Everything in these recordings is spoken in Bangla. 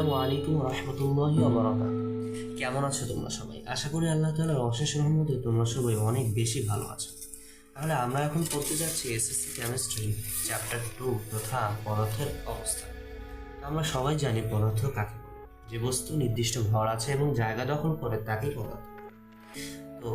আসসালামু আলাইকুম কেমন আছো তোমরা সবাই? আশা করি আল্লাহ তাআলার অশেষ রহমতে তোমরা সবাই অনেক বেশি ভালো আছো। তাহলে আমরা এখন পড়তে যাচ্ছি এসএসসি কেমিস্ট্রি, চ্যাপ্টার টু, তথা পদার্থের অবস্থা। আমরা সবাই জানি পদার্থ কাকে যে বস্তু, নির্দিষ্ট ভর আছে এবং জায়গা দখল করে তাকে পদার্থ তো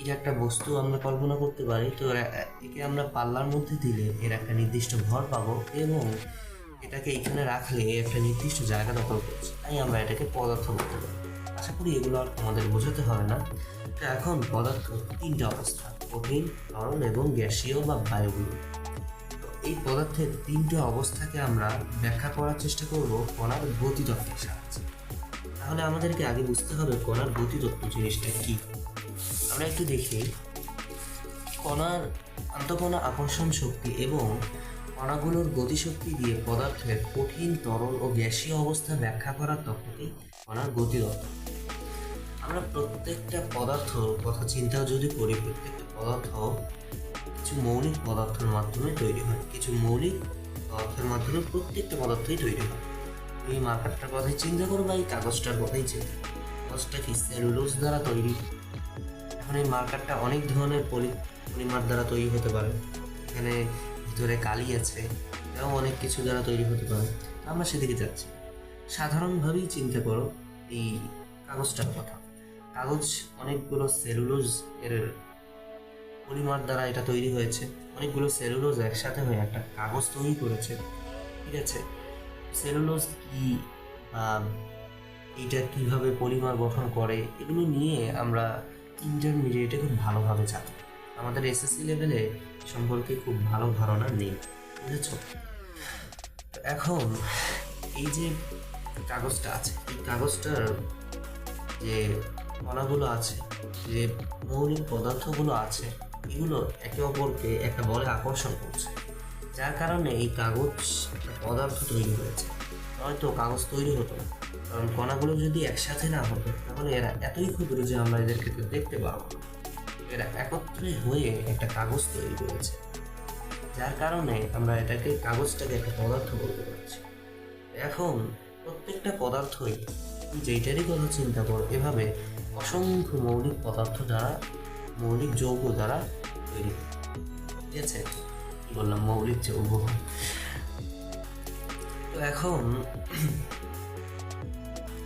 এটা একটা বস্তু আমরা কল্পনা করতে পারি, তো একে আমরা পাল্লার মধ্যে দিলে এর একটা নির্দিষ্ট ভর পাবো এবং এটাকে এখানে রাখলে একটা নির্দিষ্ট জায়গা দখল করছে। তাই আমরা এটাকে পদার্থ বলতে পারি। আশা করি এগুলো আর তোমাদের বোঝাতে হবে না। তো এখন পদার্থ তিনটা অবস্থা কঠিন তরল এবং গ্যাসীয় বা বায়ুগুলো। এই পদার্থের তিনটে অবস্থাকে আমরা ব্যাখ্যা করার চেষ্টা করব কণার গতিতত্ত্বের সাহায্যে। তাহলে আমাদেরকে আগে বুঝতে হবে কণার গতিতত্ত্ব জিনিসটা কি। আমরা একটু দেখি। কণার আন্তঃকণা আকর্ষণ শক্তি এবং কণাগুলোর গতিশক্তি দিয়ে পদার্থের কঠিন, তরল ও গ্যাসীয় অবস্থা ব্যাখ্যা করার তত্ত্বকেই কণার গতিতত্ত্ব আমরা প্রত্যেকটা পদার্থ কথা চিন্তা যদি করি, প্রত্যেকটা পদার্থ কিছু মৌলিক পদার্থের মাধ্যমে তৈরি হয়। কিছু মৌলিক পদার্থের মাধ্যমে প্রত্যেকটা পদার্থই তৈরি হয়। তুমি মার্কারটার কথাই চিন্তা করো বা এই কাগজটার কথাই চিন্তা কাগজটা কি সেলুলোজ দ্বারা তৈরি। এখন এই মার্কারটা অনেক ধরনের পলি, পলিমার দ্বারা তৈরি হতে পারে। এখানে ভিতরে কালি আছে এবং অনেক কিছু দ্বারা তৈরি হতে পারে। আমরা সেদিকে যাচ্ছি। সাধারণভাবেই চিন্তা করো এই কাগজটার কথা। কাগজ অনেকগুলো সেলুলোজ এর পলিমার দ্বারা এটা তৈরি হয়েছে। অনেকগুলো সেলুলোজ একসাথে হয়ে একটা কাগজ তৈরি করেছে। ঠিক আছে? সেলুলোজ কি এটা কীভাবে পলিমার গঠন করে, এগুলো নিয়ে আমরা ইন্টারমিডিয়েটে খুব ভালোভাবে জানি। আমাদের এসএসসি লেভেলে সম্পর্কে খুব ভালো ধারণা নেই, বুঝেছ? এখন এই যে কাগজটা আছে, এই কাগজটার যে কণাগুলো আছে, যে মৌলিক পদার্থগুলো আছে, এগুলো একে অপরকে একটা বলে আকর্ষণ করছে। যার কারণে এই কাগজ পদার্থ তৈরি হয়েছে। নয়তো কাগজ তৈরি হতো কারণ কণাগুলো যদি একসাথে না হতো, তাহলে এরা এতই ক্ষুদ্র যে আমরা এদেরকে দেখতে পারব না। এরা একত্রে হয়ে একটা কাগজ তৈরি করেছে। যার কারণে আমরা এটাকে কাগজটাকে একটা পদার্থ বলতে পারছি। এখন প্রত্যেকটা পদার্থই যেইটারই কথা চিন্তা কর, এভাবে অসংখ্য মৌলিক পদার্থ দ্বারা, মৌলিক যৌগ দ্বারা তৈরি ঠিক আছে? বললাম? মৌলিক যৌগ। তো এখন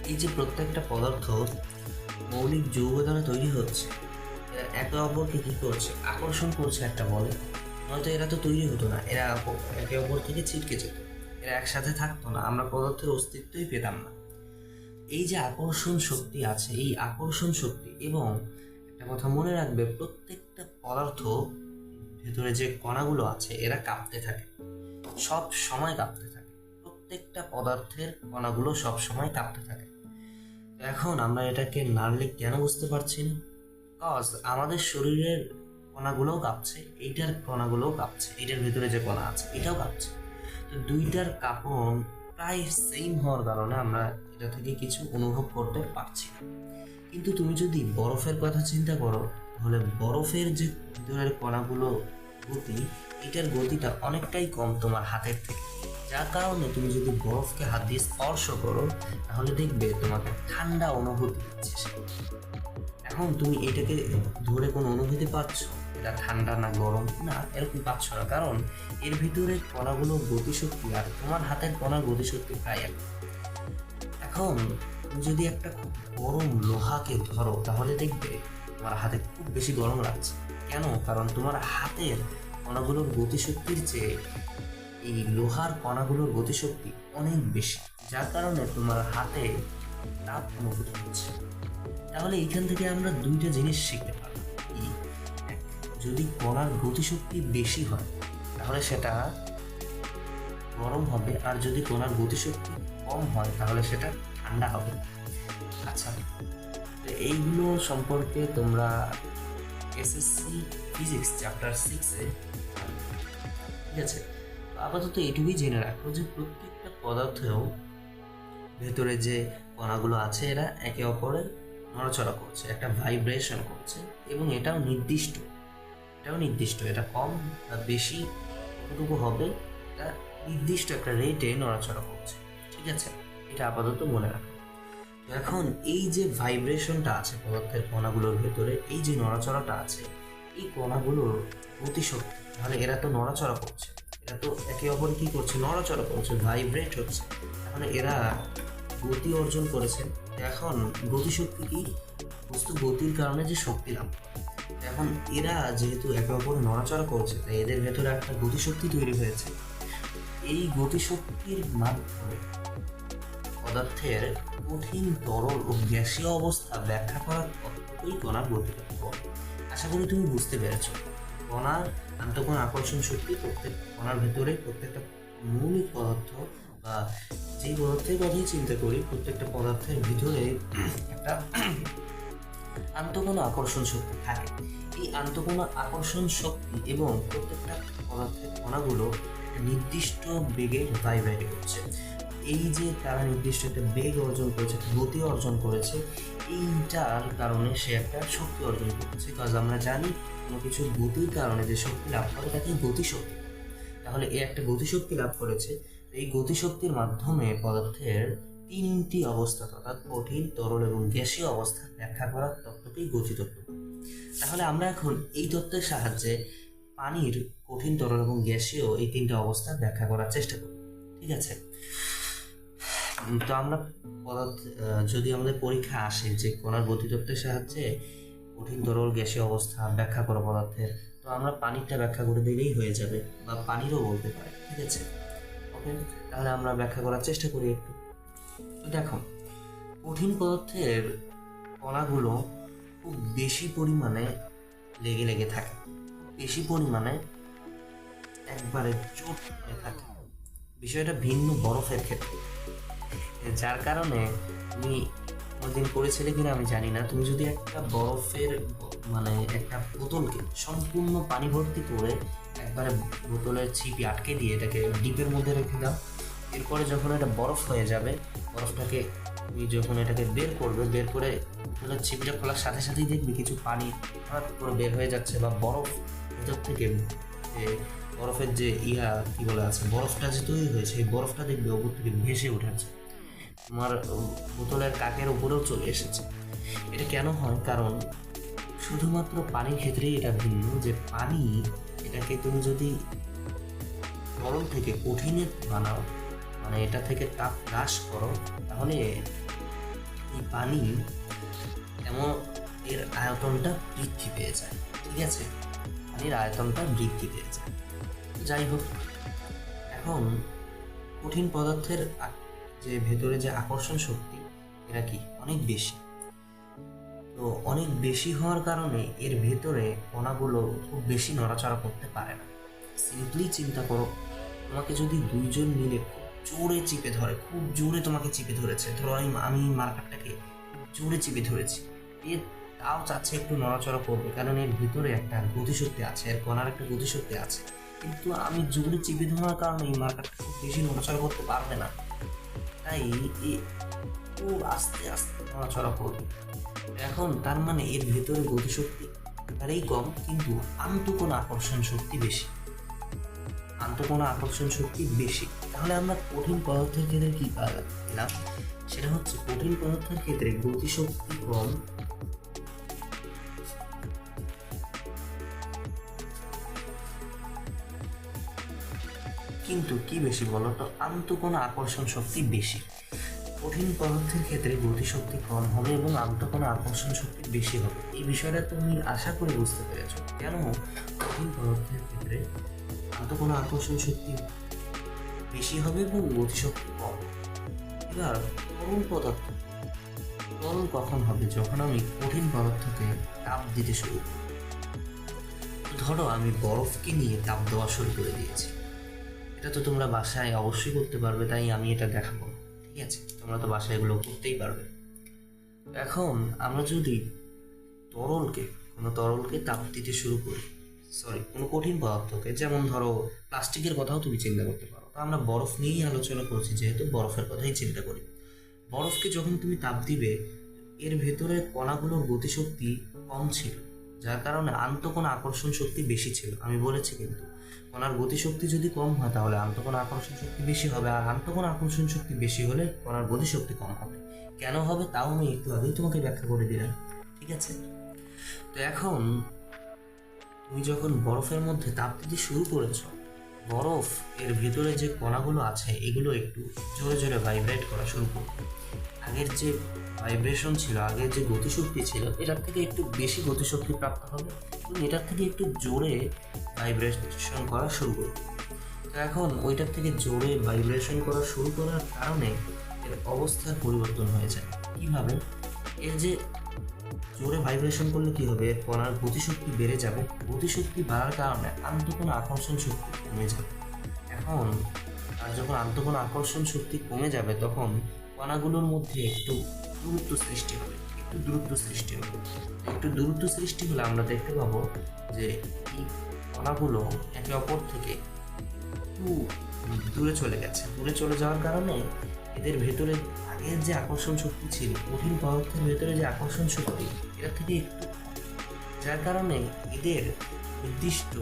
এই যে প্রত্যেকটা পদার্থ মৌলিক যৌগ দ্বারা তৈরি হচ্ছে একে অপরকে কি করছে? আকর্ষণ করছে একটা বলে। নয়তো এরা তো তৈরি হতো না, এরা একে অপর থেকে ছিটকে যেত। এরা একসাথে থাকতো না, আমরা পদার্থের অস্তিত্বই পেতাম না। এই যে আকর্ষণ শক্তি আছে, এই আকর্ষণ শক্তি এবং একটা কথা মনে রাখবে, প্রত্যেকটা পদার্থ ভেতরে যে কণাগুলো আছে, এরা কাঁপতে থাকে। সব সময় কাঁপতে থাকে। প্রত্যেকটা পদার্থের কণাগুলো সব সময় কাঁপতে থাকে। এখন আমরা এটাকে নাড়লে কেন বুঝতে পারছি না? কজ আমাদের শরীরের কণাগুলোও কাঁপছে, এইটার কণাগুলোও কাঁপছে, এইটার ভিতরে যে কণা আছে, এটাও কাঁপছে। তো দুইটার কাঁপন প্রায় সেম হওয়ার কারণে আমরা এটা থেকে কিছু অনুভব করতে পারছি না। কিন্তু তুমি যদি বরফের কথা চিন্তা করো, তাহলে বরফের যে ভিতরের কণাগুলো গতি, এটার গতিটা অনেকটাই কম তোমার হাতের থেকে। যার কারণে তুমি যদি বরফকে হাত দিয়ে স্পর্শ করো, তাহলে দেখবে তোমাকে ঠান্ডা অনুভূতি দিচ্ছে। এখন তুমি এটাকে ধরে কোনো অনুভূতি পাচ্ছ? এটা ঠান্ডা না গরম? না এরকম পাচ্ছ না কারণ এর ভিতরে কণাগুলোর গতিশক্তি আর তোমার হাতের কণার গতিশক্তি প্রায় এক এখন তুমি যদি একটা খুব গরম লোহাকে ধরো তাহলে দেখবে তোমার হাতে খুব বেশি গরম লাগছে। কেন? কারণ তোমার হাতের কণাগুলোর গতিশক্তির চেয়ে এই লোহার কণাগুলোর গতিশক্তি অনেক বেশি। যার কারণে তোমার হাতে তাপ অনুভূত হচ্ছে। তাহলে এইখান থেকে আমরা দুইটা জিনিস শিখতে এক, যদি কণার গতিশক্তি বেশি হয় তাহলে সেটা গরম হবে আর যদি কণার গতিশক্তি কম হয় তাহলে সেটা ঠান্ডা হবে। আচ্ছা তো এইগুলো সম্পর্কে তোমরা এসএসসি ফিজিক্স চ্যাপ্টার সিক্সে ঠিক আছে? আপাতত এটুকুই জেনে রাখো যে প্রত্যেকটা পদার্থেও ভেতরে যে কণাগুলো আছে, এরা একে অপরের নড়াচড়া করছে, একটা ভাইব্রেশন করছে এবং এটাও নির্দিষ্ট। এটাও নির্দিষ্ট, এটা কম বা বেশি কতটুকু হবে, এটা নির্দিষ্ট একটা রেটে নড়াচড়া করছে, ঠিক আছে? এটা আপাতত মনে রাখো। এখন এই যে ভাইব্রেশনটা আছে পদার্থের কণাগুলোর ভেতরে, এই যে নড়াচড়াটা আছে, এই কণাগুলোর গতিশক্তি, তাহলে এরা তো নড়াচড়া করছে, এরা তো একে অপর কি করছে? নড়াচড়া করছে ভাইব্রেট হচ্ছে। তাহলে এরা গতি অর্জন করেছে এখন গতিশক্তি কি? বস্তু গতির কারণে যে শক্তি লাভ এখন এরা যেহেতু একে অপরে নড়াচড়া করছে, তাই এদের ভেতরে একটা গতিশক্তি তৈরি হয়েছে। এই গতিশক্তির মাধ্যমে পদার্থের কঠিন তরল ও গ্যাসীয় অবস্থা ব্যাখ্যা করার তত্ত্বই কণার গতিতত্ত্ব আশা করি তুমি বুঝতে পেরেছ। কণার আন্তঃকোণ আকর্ষণ শক্তি প্রত্যেক কণার ভেতরে প্রত্যেকটা মৌলিক পদার্থ বা যেই পদার্থের কথাই চিন্তা করি। প্রত্যেকটা পদার্থের ভিতরে একটা আন্তঃকোণ আকর্ষণ শক্তি থাকে। এই আন্তঃকোণ আকর্ষণ শক্তি এবং প্রত্যেকটা পদার্থের কণাগুলো নির্দিষ্ট বেগে ভাইব্রেট করছে। এই যে তারা নির্দিষ্ট একটা বেগ অর্জন করেছে গতি অর্জন করেছে, এইটার কারণে সে একটা শক্তি অর্জন করেছে। কাজ আমরা জানি কোনো কিছু গতির কারণে যে শক্তি লাভ করে তাকে গতিশক্তি। তাহলে এ একটা গতিশক্তি লাভ করেছে। এই গতিশক্তির মাধ্যমে পদার্থের তিনটি অবস্থা অর্থাৎ কঠিন, তরল এবং গ্যাসীয় অবস্থা ব্যাখ্যা করার তত্ত্বকেই গতিতত্ত্ব। তাহলে আমরা এখন এই তত্ত্বের সাহায্যে পানির কঠিন, তরল এবং গ্যাসীয় এই তিনটা অবস্থা ব্যাখ্যা করার চেষ্টা করব। ঠিক আছে? তো আমরা পদার্থ যদি আমাদের পরীক্ষা আসে যে কণার গতিতত্ত্বের সাহায্যে কঠিন, তরল, গ্যাসীয় অবস্থা ব্যাখ্যা করো পদার্থের, তো আমরা পানিরটা ব্যাখ্যা করে দিলেই হয়ে যাবে বা পানিরও বলতে পারে। ঠিক আছে? ওকে তাহলে আমরা ব্যাখ্যা করার চেষ্টা করি একটু। দেখো, কঠিন পদার্থের কণাগুলো খুব বেশি পরিমাণে লেগে লেগে থাকে। বেশি পরিমাণে একবারে চোট হয়ে থাকে। বিষয়টা ভিন্ন বরফের ক্ষেত্রে। যার কারণে তুমি কোনোদিন করেছিলে কিনা আমি জানি না। তুমি যদি একটা বরফের মানে একটা বোতলকে সম্পূর্ণ পানি ভর্তি করে একবারে বোতলের ছিপি আটকে দিয়ে এটাকে ডিপের মধ্যে রেখে দাও। এরপরে যখন এটা বরফ হয়ে যাবে, বরফটাকে তুমি যখন এটাকে বের করবে, বের করে বোতলের ছিপিটা খোলার সাথে সাথেই দেখবি কিছু পানি হঠাৎ করে বের হয়ে যাচ্ছে বা বরফ ভেতর থেকে বরফের যে ইয়া কি বলে আছে, বরফটা যে তৈরি হয়েছে এই বরফটা দেখবে ওপর থেকে ভেসে উঠেছে তোমার বোতলের কাকের উপরেও চলে এসেছে। এটা কেন হয়? কারণ শুধুমাত্র পানির ক্ষেত্রেই এটা ভিন্ন, যে পানি এটাকে তুমি যদি তরল থেকে কঠিনে বানাও মানে এটা থেকে তাপ হ্রাস করো, তাহলে এই পানি এমন এর আয়তনটা বৃদ্ধি পেয়ে যায়, ঠিক আছে? পানির আয়তনটা বৃদ্ধি পেয়ে যায়। যাই হোক, এখন কঠিন পদার্থের যে ভেতরে যে আকর্ষণ শক্তি, এরা কি? অনেক বেশি। তো অনেক বেশি হওয়ার কারণে এর ভেতরে কণাগুলো খুব বেশি নড়াচড়া করতে পারে না। সিম্পলি চিন্তা করো, তোমাকে যদি দুইজন মিলে খুব জোরে চিপে ধরে, খুব জোরে তোমাকে চিপে ধরেছে, ধরো আমি আমি মার্কারটাকে জোরে চিপে ধরেছি, এ তাও চাচ্ছে একটু নড়াচড়া করবে, কারণ এর ভিতরে একটা গতিশক্তি আছে, এর কণার একটা গতিশক্তি আছে। কিন্তু আমি জোরে চিপে ধরার কারণে এই মার্কারটা খুব বেশি নড়াচড়া করতে পারবে না। তাই খুব আস্তে আস্তে নড়াচড়া করবে। এখন তার মানে এর ভেতরে গতিশক্তি তারই কম কিন্তু আন্তঃকোণ আকর্ষণ শক্তি বেশি। আন্তঃকোণ আকর্ষণ শক্তি বেশি। তাহলে আমরা কঠিন পদার্থের ক্ষেত্রে কী পেলাম সেটা হচ্ছে কঠিন পদার্থের ক্ষেত্রে গতিশক্তি কম কিন্তু কি বেশি বলো তো? আন্তঃকোণ আকর্ষণ শক্তি বেশি। কঠিন পদার্থের ক্ষেত্রে গতিশক্তি কম হবে এবং আন্তঃকোণ আকর্ষণ শক্তি বেশি হবে। এই বিষয়টা তুমি আশা করে বুঝতে পেরেছ। কেন? কঠিন পদার্থের ক্ষেত্রে আন্তঃকোণ আকর্ষণ শক্তি বেশি হবে এবং গতিশক্তি কম এবার তরল পদার্থ। তরল কখন হবে? যখন আমি কঠিন পদার্থকে তাপ দিতে শুরু করি। ধরো আমি বরফকে নিয়ে তাপ দেওয়া শুরু করে দিয়েছি। এটা তো তোমরা বাসায় অবশ্যই করতে পারবে, তাই আমি এটা দেখাবো। ঠিক আছে? তোমরা তো বাসায় এগুলো করতেই পারবে। এখন আমরা যদি তরলকে, কোনো তরলকে তাপ দিতে শুরু করি সরি কোনো কঠিন পদার্থকে, যেমন ধরো প্লাস্টিকের কথাও তুমি চিন্তা করতে পারো। তো আমরা বরফ নিয়েই আলোচনা করছি, যেহেতু বরফের কথাই চিন্তা করি। বরফকে যখন তুমি তাপ দিবে, এর ভেতরে কণাগুলোর গতিশক্তি কম ছিল। যার কারণে আন্তঃকোণ আকর্ষণ শক্তি বেশি ছিল। আমি বলেছি কিন্তু, কণার গতিশক্তি যদি কম হয় তাহলে আন্তঃকোণ আকর্ষণ শক্তি বেশি হবে আর আন্তঃকোণ আকর্ষণ শক্তি বেশি হলে কণার গতিশক্তি কম হবে। কেন হবে তাও আমি একটু আগেই তোমাকে ব্যাখ্যা করে দিলাম, ঠিক আছে? তো এখন তুমি যখন বরফের মধ্যে তাপ দিতে শুরু করেছ বরফ এর ভিতরে যে কণাগুলো আছে, এগুলো একটু জোরে জোরে ভাইব্রেট করা শুরু করবে আগের যে ভাইব্রেশন ছিল, আগের যে গতিশক্তি ছিল, এটার থেকে একটু বেশি গতিশক্তি প্রাপ্ত হবে এবং এটার থেকে একটু জোরে ভাইব্রেশন করা শুরু করবে তো এখন ওইটার থেকে জোরে ভাইব্রেশন করা শুরু করার কারণে এর অবস্থার পরিবর্তন হয়ে যায়। কীভাবে? এর যে জোরে ভাইব্রেশন করলে কি হবে? এর কণার গতিশক্তি বেড়ে যাবে। গতিশক্তি বাড়ার কারণে আন্তঃকোণ আকর্ষণ শক্তি কমে যাবে। এখন, আর যখন আন্তঃকোণ আকর্ষণ শক্তি কমে যাবে, তখন কণাগুলোর মধ্যে একটু দূরত্ব সৃষ্টি হবে। একটু দূরত্ব সৃষ্টি হবে। একটু দূরত্ব সৃষ্টি হলে আমরা দেখতে পাবো যে এই কণাগুলো একে অপর থেকে একটু দূরে চলে গেছে। দূরে চলে যাওয়ার কারণে এদের ভেতরে আগের যে আকর্ষণ শক্তি ছিল, কঠিন পদার্থের ভেতরে যে আকর্ষণ শক্তি এটা থেকে একটু যার কারণে এদের নির্দিষ্ট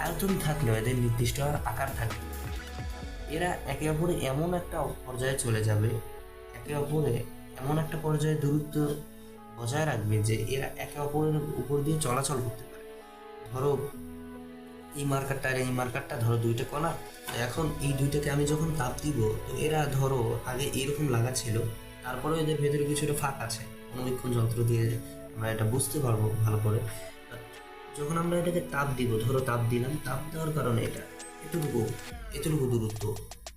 আয়তন থাকলেও, এদের নির্দিষ্ট আকার থাকবে। এরা একে অপরে এমন একটা পর্যায়ে চলে যাবে, একে অপরে এমন একটা পর্যায়ে দূরত্ব বজায় রাখবে যে এরা একে অপরের উপর দিয়ে চলাচল করতে পারে। ধরো এই মার্কারটা আর এই মার্কারটা ধরো দুইটা কণা তো এখন এই দুইটাকে আমি যখন তাপ দিব, তো এরা ধরো আগে এরকম লাগা ছিল তারপরে এদের ভেতরে কিছুটা ফাঁক আছে অনুবীক্ষণ যন্ত্র দিয়ে আমরা এটা বুঝতে পারব ভালো করে। যখন আমরা এটাকে তাপ দিব, ধরো তাপ দিলাম, তাপ দেওয়ার কারণে এটা এতটুকু এতটুকু দূরত্ব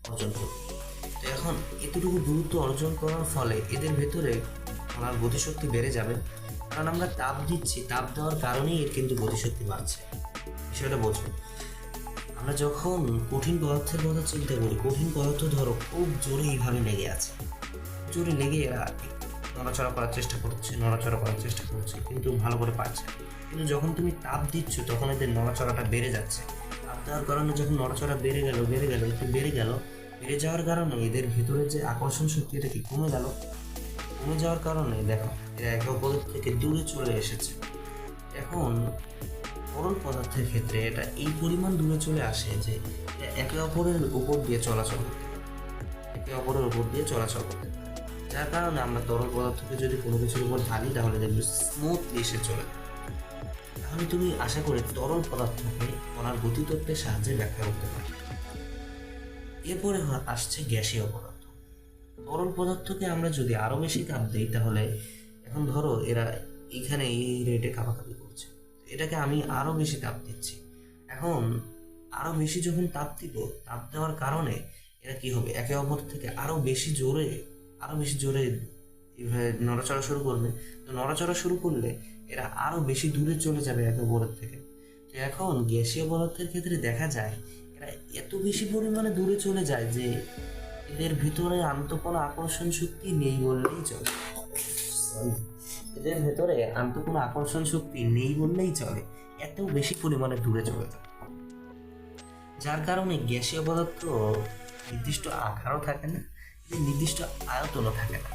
অর্জন করবে। তো এখন এতটুকু দূরত্ব অর্জন করার ফলে এদের ভেতরে আমার গতিশক্তি বেড়ে যাবে, কারণ আমরা তাপ দিচ্ছি, তাপ দেওয়ার কারণেই এর কিন্তু গতিশক্তি বাড়ছে। বিষয়টা বোঝো আমরা যখন কঠিন পদার্থের কথা চিন্তা করি, কঠিন পদার্থ ধরো খুব জোরে এইভাবে লেগে আছে। জোরে লেগে এরা নড়াচড়া করার চেষ্টা করছে, নড়াচড়া করার চেষ্টা করছে, কিন্তু ভালো করে পারছে কিন্তু যখন তুমি তাপ দিচ্ছ, তখন এদের নড়াচড়াটা বেড়ে যাচ্ছে। তাপ দেওয়ার কারণে যখন নড়াচড়া বেড়ে গেল বেড়ে গেল, একটু বেড়ে গেল, বেড়ে যাওয়ার কারণে এদের ভিতরে যে আকর্ষণ শক্তি এটা কি কমে গেল? কমে যাওয়ার কারণে দেখো, এরা একে অপরের থেকে দূরে চলে এসেছে। এখন তরল পদার্থের ক্ষেত্রে এটা এই পরিমাণ দূরে চলে আসে যে একে অপরের উপর দিয়ে চলাচল করতে একে অপরের উপর দিয়ে চলাচল করতে যার কারণে আমরা তরল পদার্থকে যদি কোনো কিছুর উপর ঢালি, তাহলে দেখবে স্মুথলি এসে চলে। তাহলে তুমি আশা করি তরল পদার্থকে কণার গতিতত্ত্বের সাহায্যে ব্যাখ্যা করতে পারো এরপরে আসছে গ্যাসীয় পদার্থ। তরল পদার্থকে আমরা যদি আরও বেশি তাপ দিই, তাহলে এখন ধরো এরা এইখানে এই রেটে কাপাকাপি এটাকে আমি আরও বেশি তাপ দিচ্ছি। এখন আরও বেশি যখন তাপ দিব, তাপ দেওয়ার কারণে এরা কি হবে? একে অপর থেকে আরও বেশি জোরে আরও বেশি জোরে নড়াচড়া শুরু করবে। তো নড়াচড়া শুরু করলে এরা আরও বেশি দূরে চলে যাবে একে অপরের থেকে। তো এখন গ্যাসীয় পদার্থের ক্ষেত্রে দেখা যায়, এরা এত বেশি পরিমাণে দূরে চলে যায় যে এদের ভিতরে আন্তঃকোণ আকর্ষণ শক্তি নেই বললেই চলে. এদের ভেতরে আন্তঃকোণ আকর্ষণ শক্তি নেই বললেই চলে এত বেশি পরিমাণে দূরে চলে যায়। যার কারণে গ্যাসীয় পদার্থ নির্দিষ্ট আকারও থাকে না নির্দিষ্ট আয়তনও থাকে না।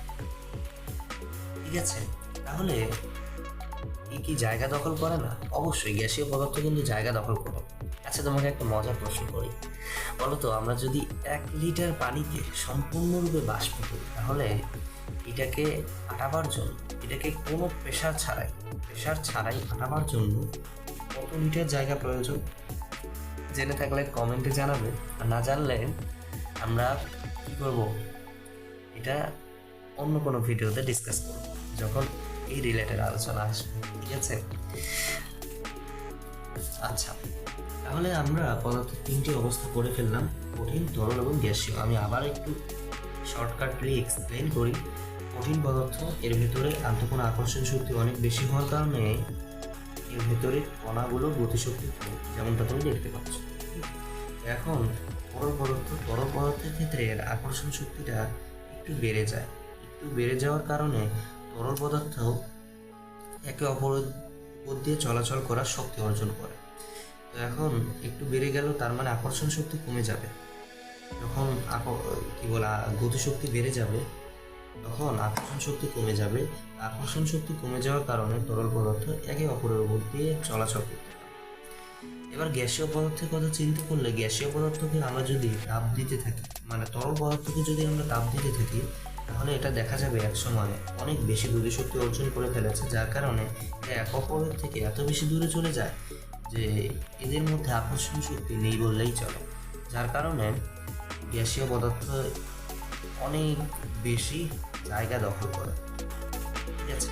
ঠিক আছে, তাহলে এই কি জায়গা দখল করে না? অবশ্যই গ্যাসীয় পদার্থ কিন্তু জায়গা দখল করে। আচ্ছা তোমাকে একটা মজার প্রশ্ন করি। বলো তো, আমরা যদি এক লিটার পানিতে সম্পূর্ণরূপে বাষ্প করি, তাহলে এটাকে আটাবার জন্য, এটাকে কোনো প্রেশার ছাড়াই প্রেশার ছাড়াই আটাবার জন্য কত লিটার জায়গা প্রয়োজন? জেনে থাকলে কমেন্টে জানাবে। আর না জানলে আমরা কী করব? এটা অন্য কোনো ভিডিওতে ডিসকাস করব। যখন এই রিলেটেড আলোচনা আসবে, ঠিক আছে? আচ্ছা তাহলে আমরা পদার্থের তিনটি অবস্থা করে ফেললাম, কঠিন তরল এবং গ্যাসীয়। আমি আবার একটু শর্টকাটলি এক্সপ্লেন করি। কঠিন পদার্থ, এর ভেতরে আন্তঃকোণ আকর্ষণ শক্তি অনেক বেশি হওয়ার কারণে এর ভেতরে কণাগুলোর গতিশক্তি কম যেমনটা তুমি দেখতে পাচ্ছ। এখন তরল পদার্থ, তরল পদার্থের ক্ষেত্রে এর আকর্ষণ শক্তিটা একটু বেড়ে যায়। একটু বেড়ে যাওয়ার কারণে তরল পদার্থ একে উপর দিয়ে চলাচল করার শক্তি অর্জন করে। তো এখন একটু বেড়ে গেল, তার মানে আকর্ষণ শক্তি কমে যাবে। যখন কি বলা গতিশক্তি বেড়ে যাবে তখন আকর্ষণ শক্তি কমে যাবে। আকর্ষণ শক্তি কমে যাওয়ার কারণে তরল পদার্থ একে অপরের উপর দিয়ে চলাচল করতে এবার গ্যাসীয় পদার্থের কথা চিন্তা করলে গ্যাসীয় পদার্থকে আমরা যদি তাপ দিতে থাকি মানে তরল পদার্থকে যদি আমরা তাপ দিতে থাকি, তাহলে এটা দেখা যাবে এক সময় অনেক বেশি দূরে শক্তি অর্জন করে ফেলেছে, যার কারণে এক অপরের থেকে এত বেশি দূরে চলে যায় যে এদের মধ্যে আকর্ষণ শক্তি নেই বললেই চলে। যার কারণে গ্যাসীয় পদার্থ অনেক বেশি জায়গা দখল করে ঠিক আছে